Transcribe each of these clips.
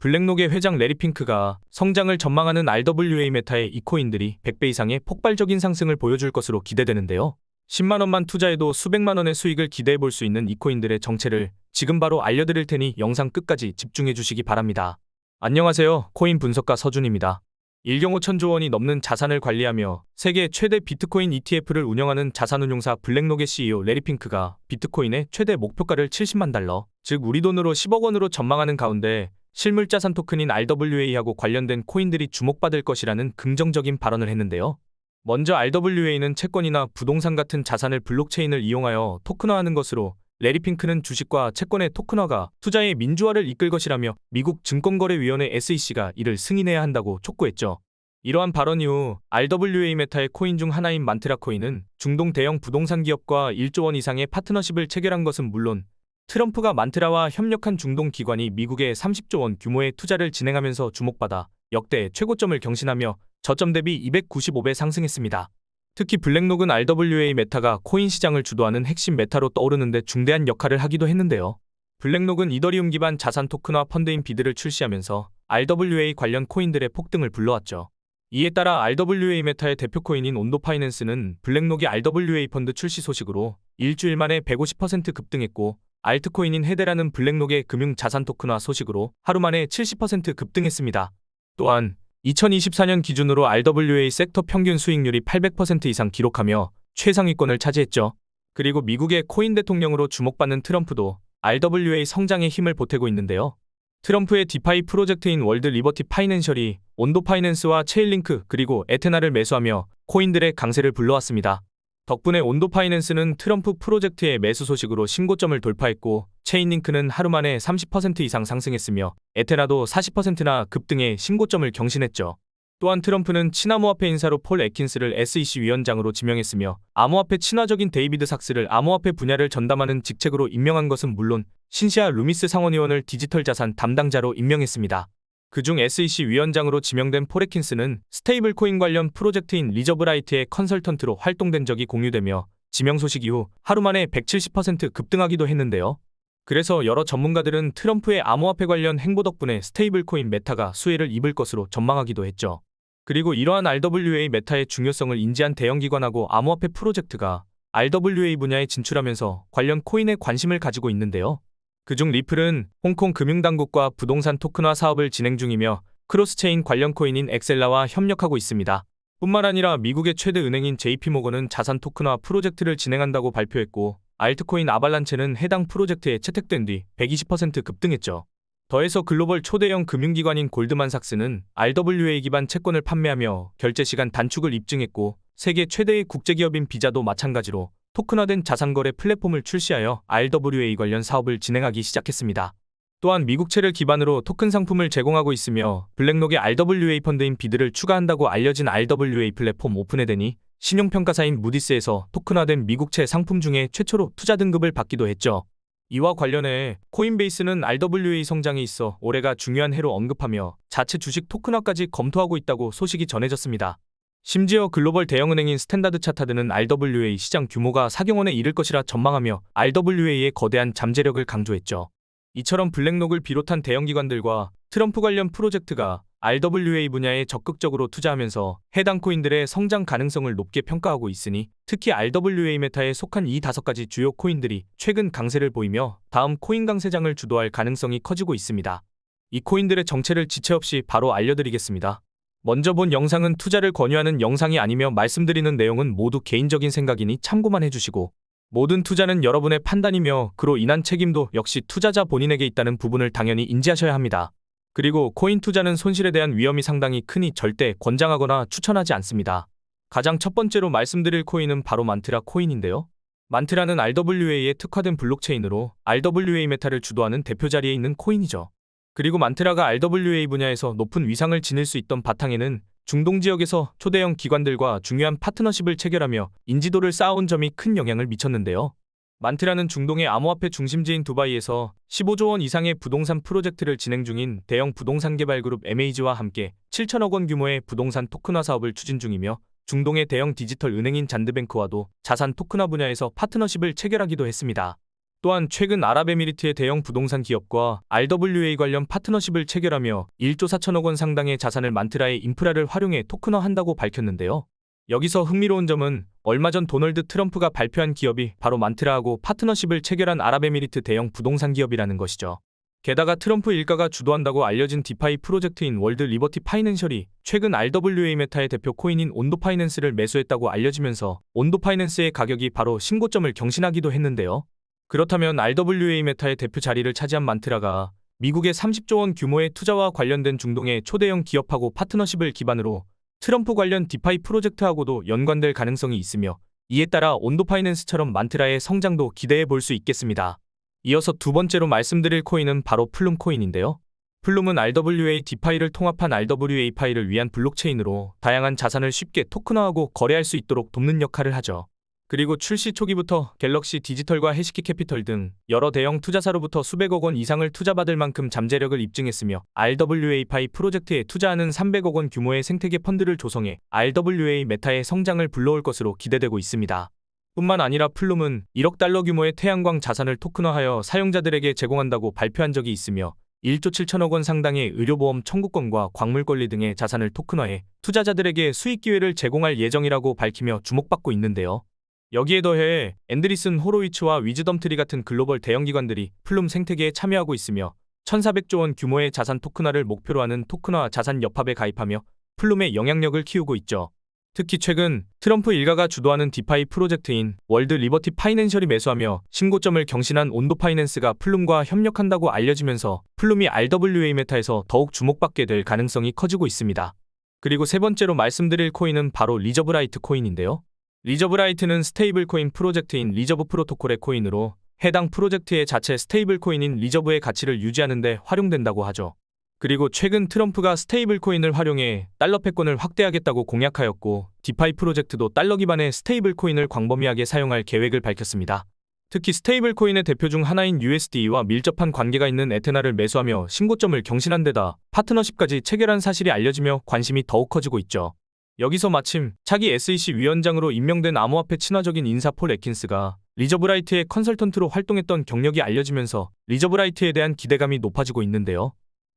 블랙록의 회장 레리 핑크가 성장을 전망하는 RWA 메타의 이 코인들이 100배 이상의 폭발적인 상승을 보여줄 것으로 기대되는데요. 10만 원만 투자해도 수백만 원의 수익을 기대해 볼 수 있는 이 코인들의 정체를 지금 바로 알려드릴 테니 영상 끝까지 집중해 주시기 바랍니다. 안녕하세요. 코인 분석가 서준입니다. 1경 5천조 원이 넘는 자산을 관리하며 세계 최대 비트코인 ETF를 운영하는 자산운용사 블랙록의 CEO 레리 핑크가 비트코인의 최대 목표가를 70만 달러, 즉 우리 돈으로 10억 원으로 전망하는 가운데 실물자산 토큰인 RWA하고 관련된 코인들이 주목받을 것이라는 긍정적인 발언을 했는데요. 먼저 RWA는 채권이나 부동산 같은 자산을 블록체인을 이용하여 토큰화하는 것으로 레리 핑크는 주식과 채권의 토큰화가 투자의 민주화를 이끌 것이라며 미국 증권거래위원회 SEC가 이를 승인해야 한다고 촉구했죠. 이러한 발언 이후 RWA 메타의 코인 중 하나인 만트라 코인은 중동 대형 부동산 기업과 1조 원 이상의 파트너십을 체결한 것은 물론 트럼프가 만트라와 협력한 중동 기관이 미국에 30조 원 규모의 투자를 진행하면서 주목받아 역대 최고점을 경신하며 저점 대비 295배 상승했습니다. 특히 블랙록은 RWA 메타가 코인 시장을 주도하는 핵심 메타로 떠오르는데 중대한 역할을 하기도 했는데요. 블랙록은 이더리움 기반 자산 토큰화 펀드인 비드를 출시하면서 RWA 관련 코인들의 폭등을 불러왔죠. 이에 따라 RWA 메타의 대표 코인인 온도 파이낸스는 블랙록이 RWA 펀드 출시 소식으로 일주일 만에 150% 급등했고 알트코인인 헤데라는 블랙록의 금융 자산 토큰화 소식으로 하루 만에 70% 급등했습니다. 또한 2024년 기준으로 RWA 섹터 평균 수익률이 800% 이상 기록하며 최상위권을 차지했죠. 그리고 미국의 코인 대통령으로 주목받는 트럼프도 RWA 성장에 힘을 보태고 있는데요. 트럼프의 디파이 프로젝트인 월드 리버티 파이낸셜이 온도 파이낸스와 체일링크 그리고 에테나를 매수하며 코인들의 강세를 불러왔습니다. 덕분에 온도 파이낸스는 트럼프 프로젝트의 매수 소식으로 신고점을 돌파했고 체인링크는 하루 만에 30% 이상 상승했으며 에테나도 40%나 급등해 신고점을 경신했죠. 또한 트럼프는 친암호화폐 인사로 폴 애킨스를 SEC 위원장으로 지명했으며 암호화폐 친화적인 데이비드 삭스를 암호화폐 분야를 전담하는 직책으로 임명한 것은 물론 신시아 루미스 상원의원을 디지털 자산 담당자로 임명했습니다. 그중 SEC 위원장으로 지명된 포레킨스는 스테이블 코인 관련 프로젝트인 리저브라이트의 컨설턴트로 활동된 적이 공유되며 지명 소식 이후 하루 만에 170% 급등하기도 했는데요. 그래서 여러 전문가들은 트럼프의 암호화폐 관련 행보 덕분에 스테이블 코인 메타가 수혜를 입을 것으로 전망하기도 했죠. 그리고 이러한 RWA 메타의 중요성을 인지한 대형기관하고 암호화폐 프로젝트가 RWA 분야에 진출하면서 관련 코인에 관심을 가지고 있는데요. 그중 리플은 홍콩 금융당국과 부동산 토큰화 사업을 진행 중이며 크로스체인 관련 코인인 엑셀라와 협력하고 있습니다. 뿐만 아니라 미국의 최대 은행인 JP모건은 자산 토큰화 프로젝트를 진행한다고 발표했고 알트코인 아발란체는 해당 프로젝트에 채택된 뒤 120% 급등했죠. 더해서 글로벌 초대형 금융기관인 골드만삭스는 RWA 기반 채권을 판매하며 결제 시간 단축을 입증했고 세계 최대의 국제기업인 비자도 마찬가지로 토큰화된 자산거래 플랫폼을 출시하여 RWA 관련 사업을 진행하기 시작했습니다. 또한 미국채를 기반으로 토큰 상품을 제공하고 있으며 블랙록의 RWA 펀드인 비드를 추가한다고 알려진 RWA 플랫폼 오픈에덴이 신용평가사인 무디스에서 토큰화된 미국채 상품 중에 최초로 투자 등급을 받기도 했죠. 이와 관련해 코인베이스는 RWA 성장이 있어 올해가 중요한 해로 언급하며 자체 주식 토큰화까지 검토하고 있다고 소식이 전해졌습니다. 심지어 글로벌 대형은행인 스탠다드 차타드는 RWA 시장 규모가 4경 원에 이를 것이라 전망하며 RWA의 거대한 잠재력을 강조했죠. 이처럼 블랙록을 비롯한 대형기관들과 트럼프 관련 프로젝트가 RWA 분야에 적극적으로 투자하면서 해당 코인들의 성장 가능성을 높게 평가하고 있으니 특히 RWA 메타에 속한 이 다섯 가지 주요 코인들이 최근 강세를 보이며 다음 코인 강세장을 주도할 가능성이 커지고 있습니다. 이 코인들의 정체를 지체 없이 바로 알려드리겠습니다. 먼저 본 영상은 투자를 권유하는 영상이 아니며 말씀드리는 내용은 모두 개인적인 생각이니 참고만 해주시고 모든 투자는 여러분의 판단이며 그로 인한 책임도 역시 투자자 본인에게 있다는 부분을 당연히 인지하셔야 합니다. 그리고 코인 투자는 손실에 대한 위험이 상당히 크니 절대 권장하거나 추천하지 않습니다. 가장 첫 번째로 말씀드릴 코인은 바로 만트라 코인인데요. 만트라는 RWA에 특화된 블록체인으로 RWA 메타를 주도하는 대표 자리에 있는 코인이죠. 그리고 만트라가 RWA 분야에서 높은 위상을 지닐 수 있던 바탕에는 중동 지역에서 초대형 기관들과 중요한 파트너십을 체결하며 인지도를 쌓아온 점이 큰 영향을 미쳤는데요. 만트라는 중동의 암호화폐 중심지인 두바이에서 15조 원 이상의 부동산 프로젝트를 진행 중인 대형 부동산 개발 그룹 에메이즈와 함께 7천억 원 규모의 부동산 토큰화 사업을 추진 중이며 중동의 대형 디지털 은행인 잔드뱅크와도 자산 토큰화 분야에서 파트너십을 체결하기도 했습니다. 또한 최근 아랍에미리트의 대형 부동산 기업과 RWA 관련 파트너십을 체결하며 1조 4천억 원 상당의 자산을 만트라의 인프라를 활용해 토큰화한다고 밝혔는데요. 여기서 흥미로운 점은 얼마 전 도널드 트럼프가 발표한 기업이 바로 만트라하고 파트너십을 체결한 아랍에미리트 대형 부동산 기업이라는 것이죠. 게다가 트럼프 일가가 주도한다고 알려진 디파이 프로젝트인 월드 리버티 파이낸셜이 최근 RWA 메타의 대표 코인인 온도 파이낸스를 매수했다고 알려지면서 온도 파이낸스의 가격이 바로 신고점을 경신하기도 했는데요. 그렇다면 RWA 메타의 대표 자리를 차지한 만트라가 미국의 30조 원 규모의 투자와 관련된 중동의 초대형 기업하고 파트너십을 기반으로 트럼프 관련 디파이 프로젝트하고도 연관될 가능성이 있으며 이에 따라 온도 파이낸스처럼 만트라의 성장도 기대해 볼 수 있겠습니다. 이어서 두 번째로 말씀드릴 코인은 바로 플룸 코인인데요. 플룸은 RWA 디파이를 통합한 RWA 파이를 위한 블록체인으로 다양한 자산을 쉽게 토큰화하고 거래할 수 있도록 돕는 역할을 하죠. 그리고 출시 초기부터 갤럭시 디지털과 해시키 캐피털 등 여러 대형 투자사로부터 수백억 원 이상을 투자받을 만큼 잠재력을 입증했으며 RWA 파이 프로젝트에 투자하는 300억 원 규모의 생태계 펀드를 조성해 RWA 메타의 성장을 불러올 것으로 기대되고 있습니다. 뿐만 아니라 플룸은 1억 달러 규모의 태양광 자산을 토큰화하여 사용자들에게 제공한다고 발표한 적이 있으며 1조 7천억 원 상당의 의료보험 청구권과 광물 권리 등의 자산을 토큰화해 투자자들에게 수익 기회를 제공할 예정이라고 밝히며 주목받고 있는데요. 여기에 더해 앤드리슨 호로위츠와 위즈덤트리 같은 글로벌 대형 기관들이 플룸 생태계에 참여하고 있으며 1,400조 원 규모의 자산 토큰화를 목표로 하는 토큰화 자산 협합에 가입하며 플룸의 영향력을 키우고 있죠. 특히 최근 트럼프 일가가 주도하는 디파이 프로젝트인 월드 리버티 파이낸셜이 매수하며 신고점을 경신한 온도 파이낸스가 플룸과 협력한다고 알려지면서 플룸이 RWA 메타에서 더욱 주목받게 될 가능성이 커지고 있습니다. 그리고 세 번째로 말씀드릴 코인은 바로 리저브라이트 코인인데요. 리저브라이트는 스테이블 코인 프로젝트인 리저브 프로토콜의 코인으로 해당 프로젝트의 자체 스테이블 코인인 리저브의 가치를 유지하는 데 활용된다고 하죠. 그리고 최근 트럼프가 스테이블 코인을 활용해 달러 패권을 확대하겠다고 공약하였고 디파이 프로젝트도 달러 기반의 스테이블 코인을 광범위하게 사용할 계획을 밝혔습니다. 특히 스테이블 코인의 대표 중 하나인 USD와 밀접한 관계가 있는 에테나를 매수하며 신고점을 경신한 데다 파트너십까지 체결한 사실이 알려지며 관심이 더욱 커지고 있죠. 여기서 마침 차기 SEC 위원장으로 임명된 암호화폐 친화적인 인사 폴 에킨스가 리저브라이트의 컨설턴트로 활동했던 경력이 알려지면서 리저브라이트에 대한 기대감이 높아지고 있는데요.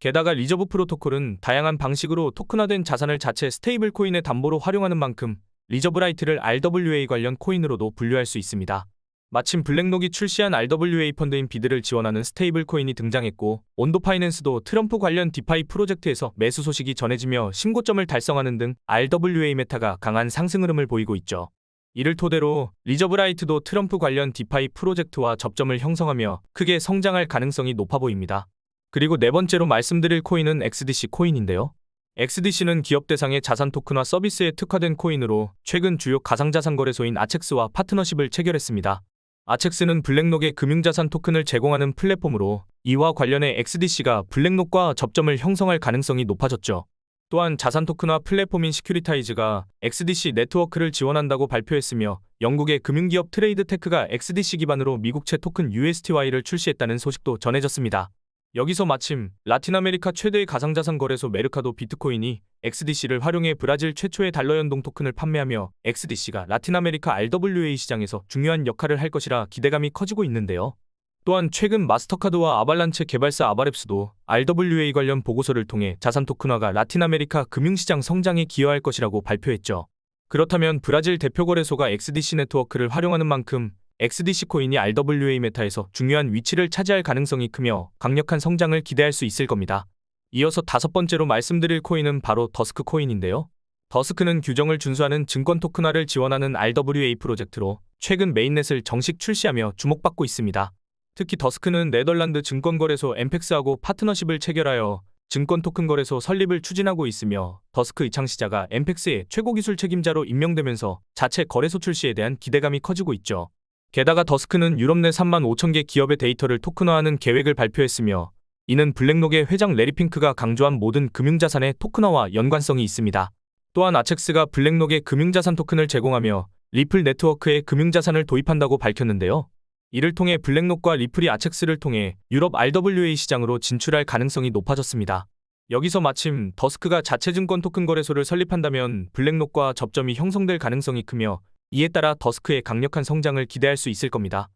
게다가 리저브 프로토콜은 다양한 방식으로 토큰화된 자산을 자체 스테이블 코인의 담보로 활용하는 만큼 리저브라이트를 RWA 관련 코인으로도 분류할 수 있습니다. 마침 블랙록이 출시한 RWA 펀드인 비드를 지원하는 스테이블 코인이 등장했고 온도 파이낸스도 트럼프 관련 디파이 프로젝트에서 매수 소식이 전해지며 신고점을 달성하는 등 RWA 메타가 강한 상승 흐름을 보이고 있죠. 이를 토대로 리저브라이트도 트럼프 관련 디파이 프로젝트와 접점을 형성하며 크게 성장할 가능성이 높아 보입니다. 그리고 네 번째로 말씀드릴 코인은 XDC 코인인데요. XDC는 기업 대상의 자산 토큰화 서비스에 특화된 코인으로 최근 주요 가상자산 거래소인 아첵스와 파트너십을 체결했습니다. 아첵스는 블랙록의 금융자산 토큰을 제공하는 플랫폼으로 이와 관련해 XDC가 블랙록과 접점을 형성할 가능성이 높아졌죠. 또한 자산 토큰화 플랫폼인 시큐리타이즈가 XDC 네트워크를 지원한다고 발표했으며 영국의 금융기업 트레이드 테크가 XDC 기반으로 미국채 토큰 USTY를 출시했다는 소식도 전해졌습니다. 여기서 마침 라틴 아메리카 최대의 가상자산 거래소 메르카도 비트코인이 XDC를 활용해 브라질 최초의 달러 연동 토큰을 판매하며 XDC가 라틴 아메리카 RWA 시장에서 중요한 역할을 할 것이라 기대감이 커지고 있는데요. 또한 최근 마스터카드와 아발란체 개발사 아바랩스도 RWA 관련 보고서를 통해 자산 토큰화가 라틴 아메리카 금융시장 성장에 기여할 것이라고 발표했죠. 그렇다면 브라질 대표 거래소가 XDC 네트워크를 활용하는 만큼 XDC 코인이 RWA 메타에서 중요한 위치를 차지할 가능성이 크며 강력한 성장을 기대할 수 있을 겁니다. 이어서 다섯 번째로 말씀드릴 코인은 바로 더스크 코인인데요. 더스크는 규정을 준수하는 증권 토큰화를 지원하는 RWA 프로젝트로 최근 메인넷을 정식 출시하며 주목받고 있습니다. 특히 더스크는 네덜란드 증권거래소 엠펙스하고 파트너십을 체결하여 증권 토큰 거래소 설립을 추진하고 있으며 더스크 이창시자가 엠펙스의 최고 기술 책임자로 임명되면서 자체 거래소 출시에 대한 기대감이 커지고 있죠. 게다가 더스크는 유럽 내 3만 5천 개 기업의 데이터를 토큰화하는 계획을 발표했으며 이는 블랙록의 회장 레리 핑크가 강조한 모든 금융자산의 토큰화와 연관성이 있습니다. 또한 아첵스가 블랙록의 금융자산 토큰을 제공하며 리플 네트워크에 금융자산을 도입한다고 밝혔는데요. 이를 통해 블랙록과 리플이 아첵스를 통해 유럽 RWA 시장으로 진출할 가능성이 높아졌습니다. 여기서 마침 더스크가 자체 증권 토큰 거래소를 설립한다면 블랙록과 접점이 형성될 가능성이 크며 이에 따라 더스크의 강력한 성장을 기대할 수 있을 겁니다.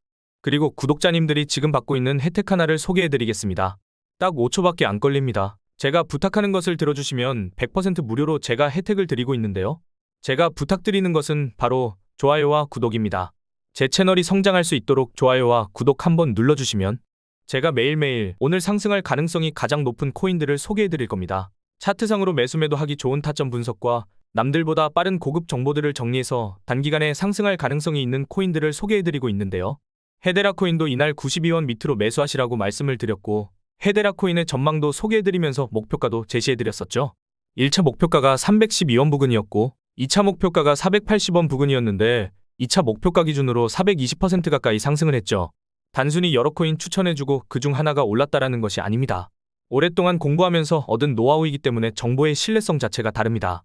그리고 구독자님들이 지금 받고 있는 혜택 하나를 소개해드리겠습니다. 딱 5초밖에 안 걸립니다. 제가 부탁하는 것을 들어주시면 100% 무료로 제가 혜택을 드리고 있는데요. 제가 부탁드리는 것은 바로 좋아요와 구독입니다. 제 채널이 성장할 수 있도록 좋아요와 구독 한번 눌러주시면 제가 매일매일 오늘 상승할 가능성이 가장 높은 코인들을 소개해드릴 겁니다. 차트상으로 매수매도 하기 좋은 타점 분석과 남들보다 빠른 고급 정보들을 정리해서 단기간에 상승할 가능성이 있는 코인들을 소개해드리고 있는데요. 헤데라 코인도 이날 92원 밑으로 매수하시라고 말씀을 드렸고 헤데라 코인의 전망도 소개해드리면서 목표가도 제시해드렸었죠. 1차 목표가가 312원 부근이었고 2차 목표가가 480원 부근이었는데 2차 목표가 기준으로 420% 가까이 상승을 했죠. 단순히 여러 코인 추천해주고 그중 하나가 올랐다라는 것이 아닙니다. 오랫동안 공부하면서 얻은 노하우이기 때문에 정보의 신뢰성 자체가 다릅니다.